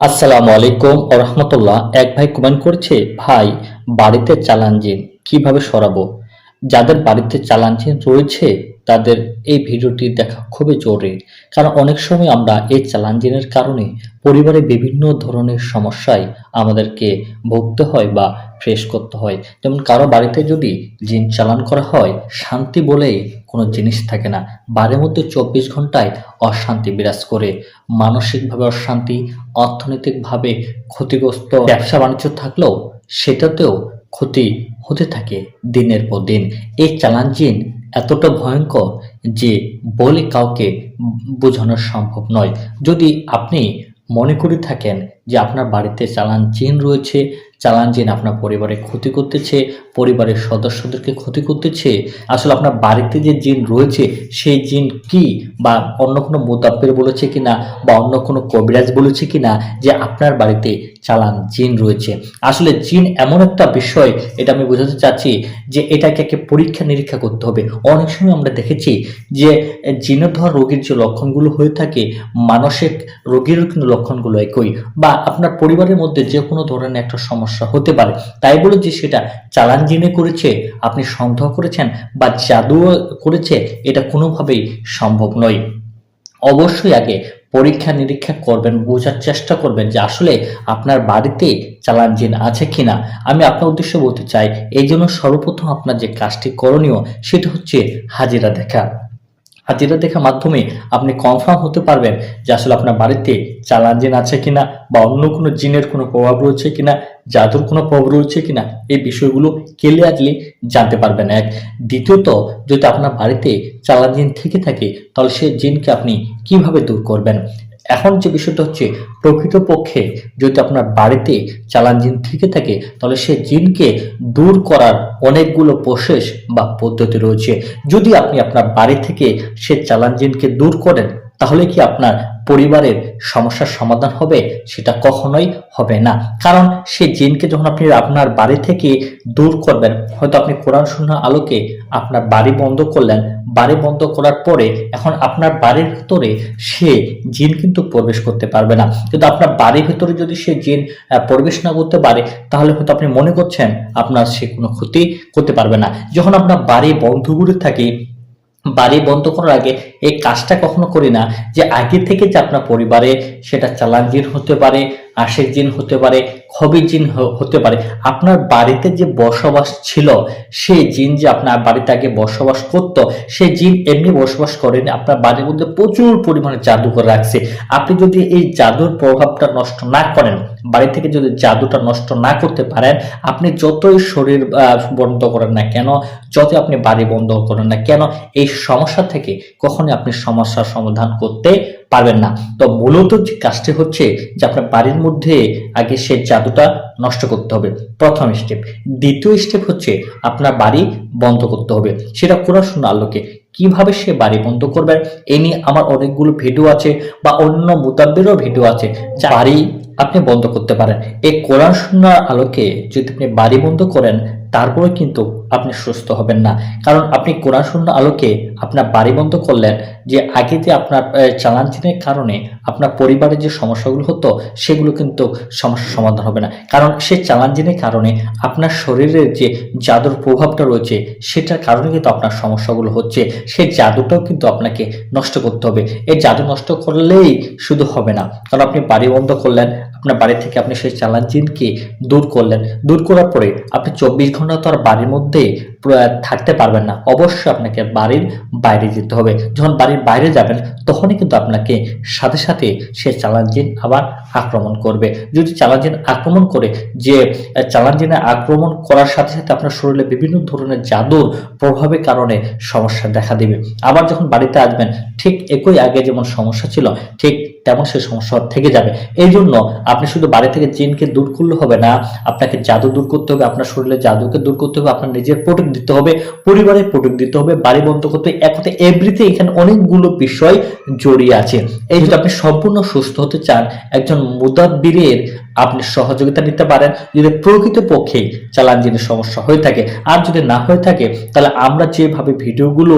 আসসালামু আলাইকুম রহমতুল্লাহ। এক ভাই কমেন্ট করছে, ভাই, বাড়িতে চালান জিন কীভাবে সরাবো? যাদের বাড়িতে চালান জিন রয়েছে তাদের এই ভিডিওটি দেখা খুবই জরুরি। কারণ অনেক সময় আমরা এই চালান জিনের কারণে পরিবারে বিভিন্ন ধরনের সমস্যায় আমাদেরকে ভুগতে হয় বা ফেস করতে হয়। যেমন কারও বাড়িতে যদি জিন চালান করা হয়, শান্তি বলেই কোনো জিনিস থাকে না। বাড়ির মধ্যে চব্বিশ ঘন্টায় অশান্তি বিরাজ করে। মানসিকভাবে অশান্তি, অর্থনৈতিকভাবে ক্ষতিগ্রস্ত ব্যবসা বাণিজ্য থাকলেও সেটাতেও ক্ষতি হতে থাকে দিনের পর দিন। এই জিন এতটা ভয়ঙ্কর যে বলে কাউকে বোঝানো সম্ভব নয়। যদি আপনি মনে করে থাকেন যে আপনার বাড়িতে চালান জিন রয়েছে, চালান জিন আপনার পরিবারের ক্ষতি করতেছে, পরিবারের সদস্যদেরকে ক্ষতি করতেছে, আসলে আপনার বাড়িতে যে জিন রয়েছে, সেই জিন কি বা অন্য কোনো মোতাব্বের বলেছে কিনা বা অন্য কোনো কবিরাজ বলেছে কিনা যে আপনার বাড়িতে চালান জিন রয়েছে। আসলে জিন এমন একটা বিষয়, এটা আমি বোঝাতে চাচ্ছি যে এটাকে একে পরীক্ষা নিরীক্ষা করতে হবে। অনেক সময় আমরা দেখেছি যে জিনোধর রোগীর যে লক্ষণগুলো হয়ে থাকে, মানসিক রোগীরও কিন্তু লক্ষণগুলো একই বা আপনার পরিবারের মধ্যে যে কোনো ধরনের একটা সমস্যা হতে পারে। তাই বলে যে সেটা চালান জিনে করেছে, আপনি সন্দেহ করেছেন বা জাদু করেছে, এটা কোনোভাবেই সম্ভব নয়। অবশ্যই আগে পরীক্ষা নিরীক্ষা করবেন, বোঝার চেষ্টা করবেন যে আসলে আপনার বাড়িতে চালান জিন আছে কিনা। আমি আপনার উদ্দেশ্যে বলতে চাই, এই জন্য সর্বপ্রথম আপনার যে কাজটি করণীয়, সেটা হচ্ছে হাজিরা দেখা। হাজিরা দেখার মাধ্যমে আপনি কনফার্ম হতে পারবেন যে আসলে আপনার বাড়িতে চালান জিন আছে কিনা বা অন্য কোনো জিনের কোনো প্রভাব রয়েছে কিনা, জাদুর কোনো প্রভাব রয়েছে কিনা, এই বিষয়গুলো ক্লিয়ারলি জানতে পারবেন এক। দ্বিতীয়ত, যদি আপনার বাড়িতে চালান জিন থেকে থাকে, তাহলে সে জিনকে আপনি কীভাবে দূর করবেন? এখন যে বিষয়টা হচ্ছে, প্রকৃতপক্ষে যদি আপনার বাড়িতে চালান জিন থেকে থাকে, তাহলে সে জিনকে দূর করার অনেকগুলো প্রসেস বা পদ্ধতি রয়েছে। যদি আপনি আপনার বাড়ি থেকে সে চালান জিনকে দূর করেন, তাহলে কি আপনার পরিবারের সমস্যার সমাধান হবে, সেটা কখনোই হবে না। কারণ সে জিনকে যখন আপনি আপনার বাড়ি থেকে দূর করবেন, হয়তো আপনি কোরআন শূন্য আলোকে আপনার বাড়ি বন্ধ করলেন। বাড়ি বন্ধ করার পরে এখন আপনার বাড়ির ভিতরে সে জিন কিন্তু প্রবেশ করতে পারবে না। কিন্তু আপনার বাড়ির ভিতরে যদি সে জিন প্রবেশ না করতে পারে, তাহলে হয়তো আপনি মনে করছেন আপনার সে কোনো ক্ষতি করতে পারবে না। যখন আপনার বাড়ি বন্ধ করে থাকে বাড়ি বন্ধ করার আগে এই কাজটা কখনো করি না, যে আগে থেকে যে আপনার পরিবারে সেটা চালান জিন হতে পারে আশেক জিন হতে পারে খবি জিন হতে পারে, আপনার বাড়িতে যে বসবাস ছিল, সেই জিন যে আপনার বাড়িতে আগে বসবাস করতো, সেই জিন এমনি বসবাস করেনি, আপনার বাড়ির মধ্যে প্রচুর পরিমাণে জাদু করে রাখছে। আপনি যদি এই জাদুর প্রভাবটা নষ্ট না করেন, বাড়ি থেকে যদি জাদুটা নষ্ট না করতে পারেন, আপনি যতই শরীর বন্ধ করেন না কেন, যতই আপনি বাড়ি বন্ধ করেন না কেন, এই সমস্যা থেকে কখনোই আপনি সমস্যার সমাধান করতে পারবেন না। তো মূলত যে কাজটি হচ্ছে যে আপনার বাড়ির মধ্যে আগে সে জাদুটা নষ্ট করতে হবে। প্রথম স্টেপ দ্বিতীয় স্টেপ হচ্ছে আপনার বাড়ি বন্ধ করতে হবে। সেটা কোরআন শোনা আলোকে কীভাবে সে বাড়ি বন্ধ করবেন এ নিয়ে আমার অনেকগুলো ভিডিও আছে বা অন্য মোতাব্বেরও ভিডিও আছে। বাড়ি আপনি বন্ধ করতে পারেন। এই কোরআন শূন্য আলোকে যদি আপনি বাড়ি বন্ধ করেন তারপরে কিন্তু আপনি সুস্থ হবেন না। কারণ আপনি কোরআন শূন্য আলোকে আপনার বাড়ি বন্ধ করলেন যে আগে যে আপনার আহ, চালান জিনের কারণে আপনার পরিবারের যে সমস্যাগুলো হতো সেগুলো কিন্তু সমস্যার সমাধান হবে না। কারণ সে চালান জিনের কারণে আপনার শরীরের যে জাদুর প্রভাবটা রয়েছে সেটার কারণে কিন্তু আপনার সমস্যাগুলো হচ্ছে। সেই জাদুটাও কিন্তু আপনাকে নষ্ট করতে হবে। এই জাদু নষ্ট করলেই শুধু হবে না। কারণ আপনি বাড়ি বন্ধ করলেন আপনার বাড়ি থেকে আপনি সেই চ্যালেঞ্জিনকে জিনকে দূর করলেন। দূর করার পরে আপনি চব্বিশ ঘণ্টা তো আর বাড়ির মধ্যে থাকতে পারবেন না। অবশ্যই আপনাকে বাড়ির বাইরে যেতে হবে। যখন বাড়ির বাইরে যাবেন তখনই কিন্তু আপনাকে সাথে সাথে সে চালান জিন আবার আক্রমণ করবে। যদি চালান জিন আক্রমণ করে যে আহ, চালান জিনে আক্রমণ করার সাথে সাথে আপনার শরীরে বিভিন্ন ধরনের জাদুর প্রভাবের কারণে সমস্যা দেখা দেবে। আবার যখন বাড়িতে আসবেন ঠিক একই আগে যেমন সমস্যা ছিল ঠিক তেমন সে সমস্যা থেকে যাবে। এই জন্য আপনি শুধু বাড়ি থেকে জিনকে দূর করলে হবে না আপনাকে জাদু দূর করতে হবে আপনার শরীরে জাদুকে দূর করতে হবে আপনার নিজের প্রোটেক্ট দিতে হবে পরিবারে প্রোটেক্ট দিতে হবে, বাড়ি বন্ধ করতে এক কথায় এভরিথিং এখানে অনেকগুলো বিষয় জড়িয়ে আছে। এই যদি আপনি সম্পূর্ণ সুস্থ হতে চান, একজন মুদাব্বিরের আপনি সহযোগিতা নিতে পারেন। যদি প্রকৃতপক্ষে চালান জিনের সমস্যা হয়ে থাকে, আর যদি না হয়ে থাকে, তাহলে আমরা যেভাবে ভিডিওগুলো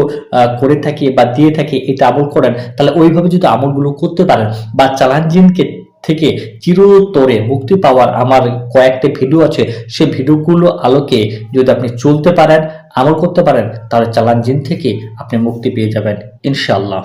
করে থাকি বা দিয়ে থাকি, এটা আমল করেন, তাহলে ওইভাবে যদি আমলগুলো করতে পারেন বা চালান জিনকে থেকে চিরতরে মুক্তি পাওয়ার আমার কয়েকটি ভিডিও আছে। সেই ভিডিওগুলো আলোকে যদি আপনি চলতে পারেন, আমল করতে পারেন, তাহলে চালান জিন থেকে আপনি মুক্তি পেয়ে যাবেন, ইনশাআল্লাহ।